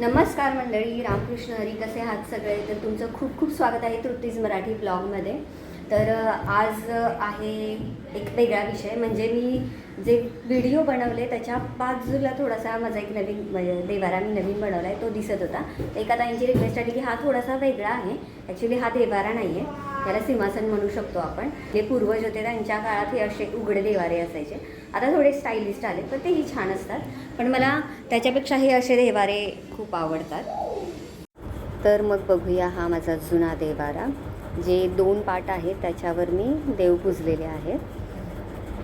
नमस्कार मंडळी रामकृष्ण हरी कसे आहात सगळे? तर तुमचं खूप खूप स्वागत आहे तृप्तीज मराठी ब्लॉगमध्ये. तर आज आहे एक वेगळा विषय म्हणजे मी जे व्हिडिओ बनवले त्याच्या बाजूला थोडासा माझा एक नवीन देवारा मी नवीन बनवला आहे तो दिसत होता. एका ताईंची रिक्वेस्ट आली की हा थोडासा वेगळा आहे. ॲक्च्युली हा देवारा नाही आहे त्याला सिंहासन म्हणू शकतो आपण. जे पूर्वज होते त्यांच्या काळात हे असे उघडे देवारे असायचे. आता थोडे स्टायलिस्ट आले पण तेही छान असतात. पण मला त्याच्यापेक्षा हे असे देवारे खूप आवडतात. तर मग बघूया हा माझा जुना देवारा. जे दोन पाट आहेत त्याच्यावर मी देव पुजलेले आहेत.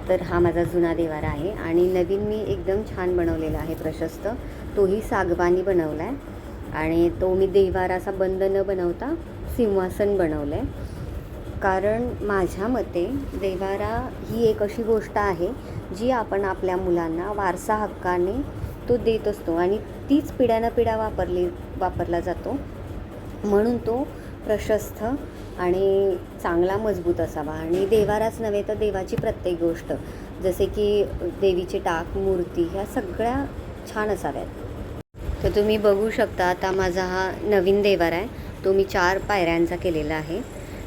तर हा माझा जुना देवारा आहे. आणि नवीन मी एकदम छान बनवलेला आहे प्रशस्त. तोही सागवानी बनवला आहे आणि तो मी देवारा असा बंद न बनवता सिंहासन बनवलं आहे कारण माझ्या मते देवारा ही एक अशी गोष्ट आहे जी आपण आपल्या मुलांना वारसा हक्काने तो देत असतो आणि तीच पिढ्यानं पिढ्या वापरली वापरला जातो. म्हणून तो प्रशस्त आणि चांगला मजबूत असावा. आणि देवाराच नव्हे तर देवाची प्रत्येक गोष्ट जसे की देवीचे टाक मूर्ती ह्या सगळ्या छान असाव्यात. तर तुम्ही बघू शकता आता माझा हा नवीन देवारा आहे. तो मी चार पायऱ्यांचा केलेला आहे.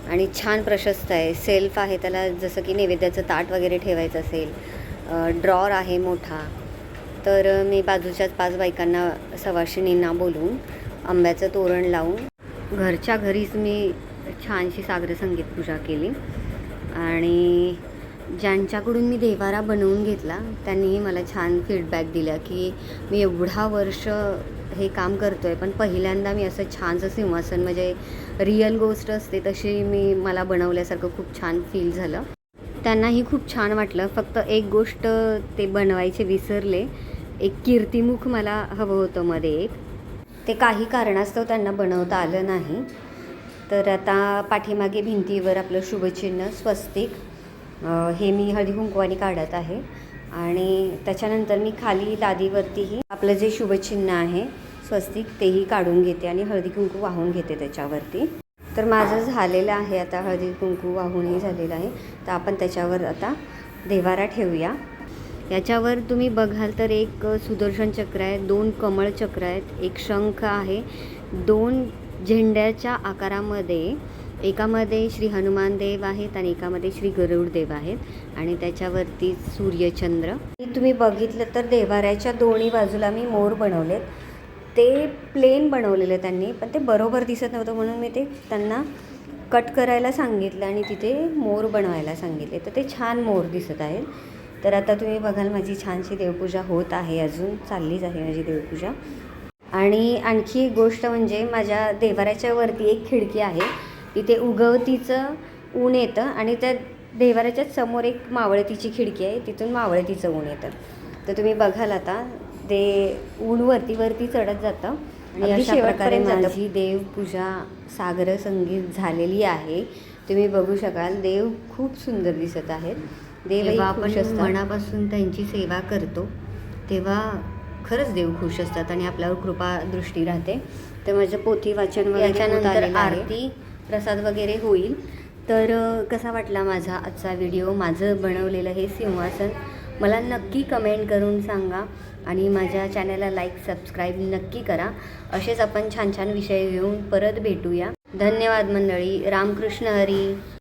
आणि छान प्रशस्त आहे. सेल्फ आहे त्याला जसं की नैवेद्याचं ताट वगैरे ठेवायचं असेल ड्रॉर आहे मोठा तर मी बाजूच्याच पाच बायकांना सवाशिणींना बोलवून आंब्याचं तोरण लावून घरच्या घरीच मी छानशी सागर संगीत पूजा केली. आणि ज्यांच्याकडून मी देवारा बनवून घेतला त्यांनीही मला छान फीडबॅक दिला की मी एवढा वर्ष हे काम करतो आहे पण पहिल्यांदा मी असं छानसं सिंहासन म्हणजे रिअल गोष्ट असते तशी मी मला बनवल्यासारखं खूप छान फील झालं. त्यांनाही खूप छान वाटलं. फक्त एक गोष्ट ते बनवायचे विसरले. एक कीर्तिमुख मला हवं होतं मध्ये एक. ते काही कारणास्तव त्यांना बनवता आलं नाही. तर आता पाठीमागे भिंतीवर आपलं शुभचिन्ह स्वस्तिक हे मी हळदीकुंकू आणि काढत आहे. आणि त्याच्यानंतर मी खाली लादीवरतीही आपलं जे शुभचिन्ह आहे स्वस्तिक तेही काढून घेते आणि हळदी कुंकू वाहून घेते त्याच्यावरती. तर माझं झालेलं आहे आता हळदी कुंकू वाहूनही झालेलं आहे. तर आपण त्याच्यावर आता देवारा ठेवूया. याच्यावर तुम्ही बघाल तर एक सुदर्शन चक्र आहे दोन कमळ चक्र आहेत एक शंख आहे. दोन झेंड्याच्या आकारामध्ये एकामध्ये श्री हनुमान देव आहेत आणि एकामध्ये श्री गरुड देव आहेत आणि त्याच्यावरती सूर्यचंद्र. तुम्ही बघितलं तर देवाऱ्याच्या दोन्ही बाजूला मी मोर बनवलेत. ते प्लेन बनवलेलं त्यांनी पण ते बरोबर दिसत नव्हतं म्हणून मी ते त्यांना कट करायला सांगितलं आणि तिथे मोर बनवायला सांगितले. तर ते छान मोर दिसत आहेत. तर आता तुम्ही बघाल माझी छानशी देवपूजा होत आहे अजून चाललीच आहे माझी देवपूजा. आणि आणखी एक गोष्ट म्हणजे माझ्या देवाऱ्याच्या वरती एक खिडकी आहे. तिथे उगवतीचं ऊन येतं आणि त्या देवाऱ्याच्याच समोर एक मावळतीची खिडकी आहे तिथून मावळतीचं ऊन येतं. तर तुम्ही बघाल आता ते ऊन वरती वरती चढत जातं. आणि अशा प्रकारे. माझी देवपूजा सागर संगीत झालेली आहे. तुम्ही बघू शकाल देव खूप सुंदर दिसत आहेत. खुश आपण मनापासून त्यांची सेवा करतो तेव्हा खरंच देव खुश असतात आणि आपल्यावर कृपा दृष्टी राहते. तर माझं पोथी वाचन वगैरे. आरती, प्रसाद वगैरे होईल. तर कसा वाटला माझा आजचा व्हिडिओ? माझं बनवलेलं हे सिंहासन मला नक्की कमेंट करून सांगा आणि माझ्या चॅनलला लाईक सबस्क्राईब नक्की करा. असेच आपण छान छान विषय घेऊन परत भेटूया. धन्यवाद मंडळी. रामकृष्ण हरी.